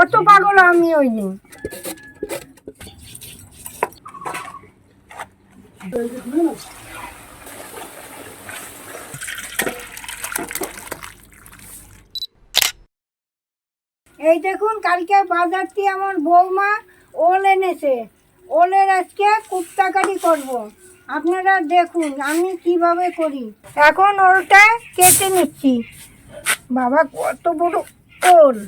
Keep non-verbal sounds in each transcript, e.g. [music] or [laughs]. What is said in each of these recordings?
অত পাগল আমি হইনি। এই দেখুন, কালকে বাজার থেকে আমার বৌমা ওল এনেছে। ওলের আজকে কুপ্তাকারি করব। আপনারা দেখুন, আমি কীভাবে করি। এখন ওলটা কেটে নিচ্ছি। বাবা, কত বড় ওল।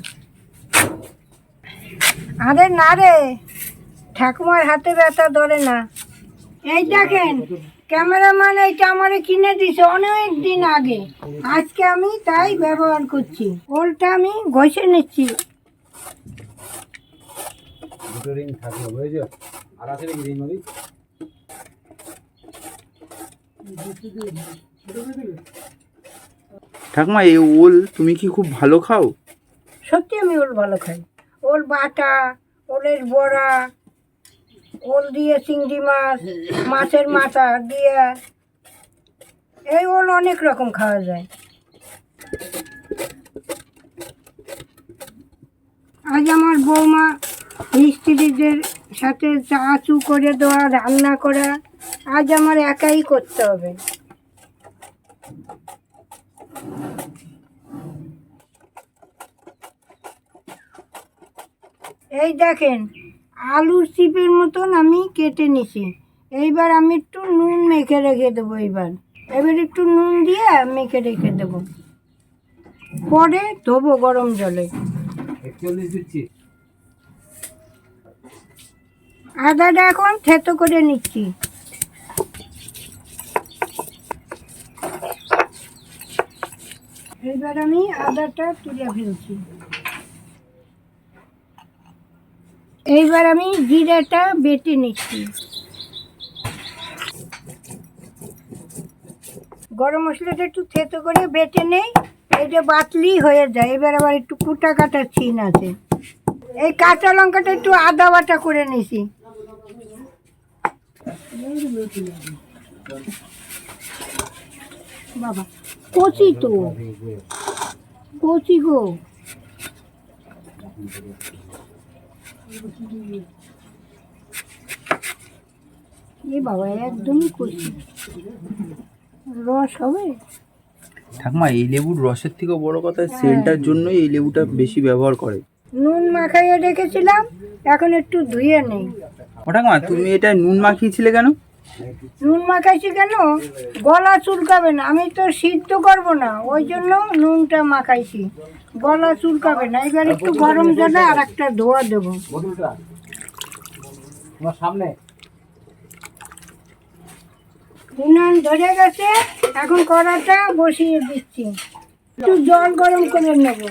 আরে না রে ঠাকুমার হাতে ব্যথা ধরে না। এই দেখেন ক্যামেরাম্যান এইটা আমার কিনে দিছে অনেক দিন আগে। আজকে আমি তাই ব্যবহার করছি। ওলটা আমি ঘষে নিচ্ছি। ঠাকুমা এই ওল তুমি কি খুব ভালো খাও? সত্যি আমি ওল ভালো খাই। ওল বাটা ওলের বড়া ওল দিয়ে চিংড়ি মাছ [laughs] মাছের মাথা দিয়ে। এই ওল অনেক রকম খাওয়া যায়। আজ আমার বৌমা মিস্ত্রিদের সাথে চা চু করে দেওয়া রান্না করা আজ আমার একাই করতে হবে। এই দেখেন আলুর চিপের মতন আমি কেটে নিছি। এইবার আমি একটু নুন মেখে রেখে দেবো এইবার। এবার একটু নুন দিয়ে মেখে রেখে দেবো। পরে ধোবো গরম জলে। আদাটা এখন থেতো করে নিচ্ছি। এবার আমি আদাটা তুলে ফেলছি। এইবার আমি জিরাটা বেটে নিচ্ছি। গরম মশলাটা একটু থেতো করে বেটে নেই, এইটা বাতলি হয়ে যায়। এবার আবার একটু কুটা কাটা ছিন আছে। এই কাঁচা লঙ্কাটা একটু আদা বাটা করে নিছি। বাবা, কচি তো। কচি গো। এ বাবা একদমই কচি। রস হবে? ঠাকুমা এই লেবুর রসের থেকেও বড় কথা সেলটার জন্যই এই লেবুটা বেশি ব্যবহার করে। নুন মাখাইয়ে রেখেছিলাম এখন একটু ধুয়ে নেই। ও ঠাকুমা তুমি এটা নুন মাখিয়েছিলে কেন? নুন মাখাইছি কেন? গলা চুলকাবে না। আমি তো সিদ্ধ করব না ওই জন্য নুনটা মাখাইছি। গলা চুলকাবে না। এবার একটু গরম জলে আর একটা ধোয়া দেবো। সামনে। উনান ধরে গেছে এখন কড়াটা বসিয়ে দিচ্ছি। একটু জল গরম করে নেব।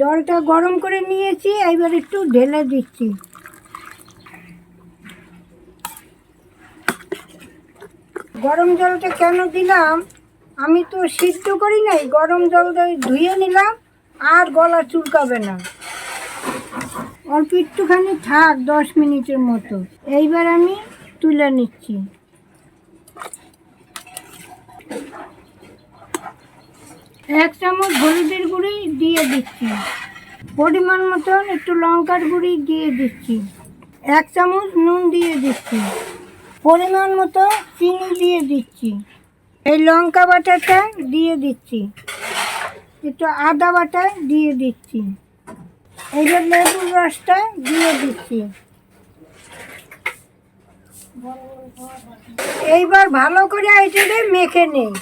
জলটা গরম করে নিয়েছি এবার একটু ঢেলে দিচ্ছি। গরম জলটা কেন দিলাম? আমি তো সিদ্ধ করি নাই, গরম জল ধুয়ে নিলাম আর গলা চুলকাবে না। অল্প একটুখানি থাক, দশ মিনিটের মতো। এইবার আমি তুলে নিচ্ছি। এক চামচ হলুদের গুঁড়ি দিয়ে দিচ্ছি। পরিমাণ মতন একটু লঙ্কার গুঁড়ি দিয়ে দিচ্ছি। এক চামচ নুন দিয়ে দিচ্ছি। পরিমাণ মতো চিনি দিয়ে দিচ্ছি। এই লঙ্কা বাটাটা দিয়ে দিচ্ছি। একটু আদা বাটা দিয়ে দিচ্ছি। এই যে লেবুর রসটা দিয়ে দিচ্ছি। এইবার ভালো করে এটাকে মেখে নেই।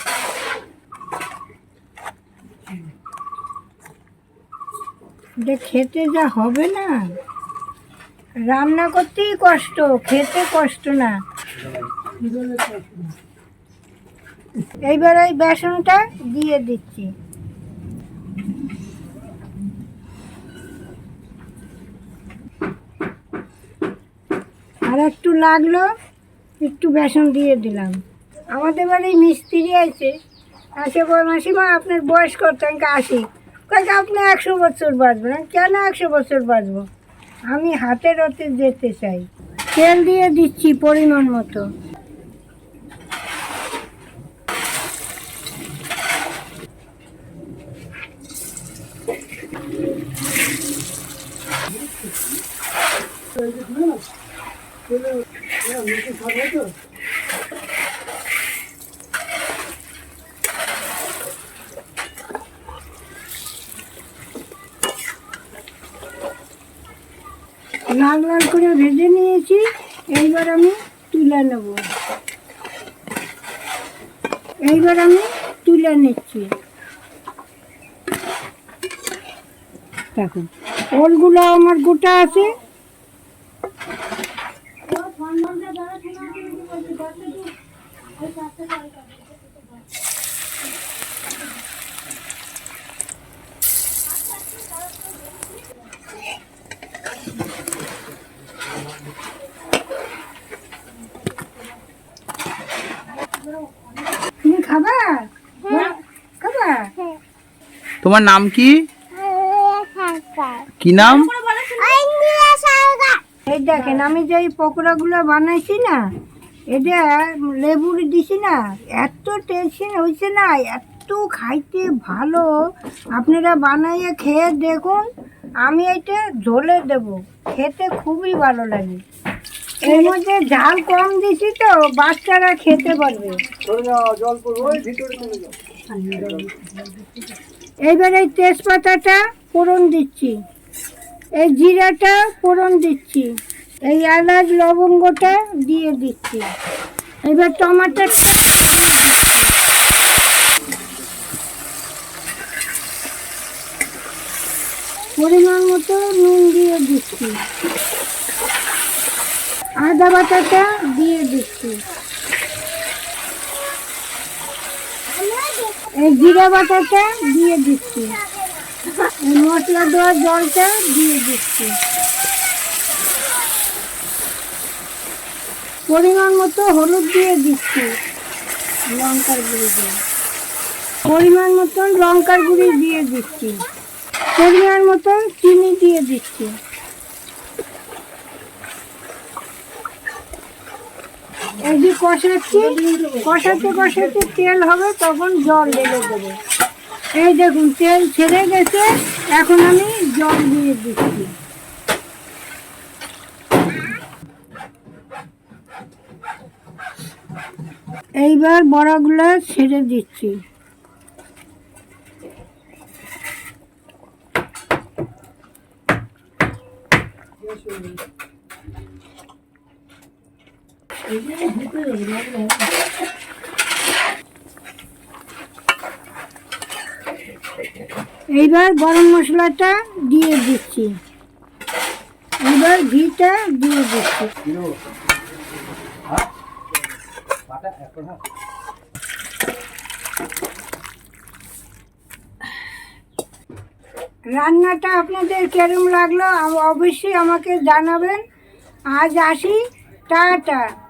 খেতে যা হবে না। রান্না করতেই কষ্ট, খেতে কষ্ট না। এইবার এই বেসনটা দিয়ে দিচ্ছি। আর একটু লাগল, একটু বেসন দিয়ে দিলাম। আমাদের বাড়ি মিস্ত্রি আছে। আসে বল মাসিমা, আপনার বয়স কত? আমি আশি। কাকে আপনি একশো বছর বাঁচবেন। কেন একশো বছর বাঁচবো? আমি হাতে রতে যেতে চাই। তেল দিয়ে দিচ্ছি পরিমাণ মতো Thank you. লাল লাল করে ভেজে নিয়েছি, এইবার আমি তুলে নেব। এইবার আমি তুলে নিচ্ছি। দেখুন ওলগুলো আমার গোটা আছে খাবা খাবা তোমার নাম কি? কি নাম? এই দেখেন, আমি যে এই পকোড়াগুলো বানাইছি না, এটা লেবুর দিছি না, এত টেনশন হয়েছে না, এত খাইতে ভালো। আপনারা বানাইয়ে খেয়ে দেখুন, আমি এটা ঝোলে দেব, খেতে খুবই ভালো লাগে। এর মধ্যে ঝাল কম দিছি তো, বাচ্চারা খেতে পারবে। এইবার এই তেজপাতাটা ফোড়ন দিচ্ছি। এই জিরাটা ফোড়ন দিচ্ছি। এই এলাচ লবঙ্গটা দিয়ে দিচ্ছি। এবার টমাটোর পরিমাণ মতো নুন দিয়ে দিচ্ছি। আদা বাটাটা দিয়ে দিচ্ছি। এই জিরা বাটাটা দিয়ে দিচ্ছি। মশলা দেওয়ার জলটা দিয়ে দিচ্ছি। পরিমাণ মতো হলুদ দিয়ে দিচ্ছি। লঙ্কার গুঁড়ি দিয়ে। পরিমাণ মতন লঙ্কার গুঁড়ি দিয়ে দিচ্ছি। পরিমাণ মতন চিনি দিয়ে দিচ্ছি। এই যে কষাচ্ছি, কষাতে কষাতে তেল হবে, তখন জল ঢেলে দেবো। এই দেখুন, তেল ছেড়ে গেছে, এখন আমি জল দিয়ে দিচ্ছি। এইবার বড়াগুলো ছেড়ে দিচ্ছি। এইবার গরম মশলাটা দিয়ে দিচ্ছি। এবার ঘিটা দিয়ে দিচ্ছি। রান্নাটা আপনাদের কেরম লাগল, অবশ্যই আমাকে জানাবেন। আজ আসি, টাটা।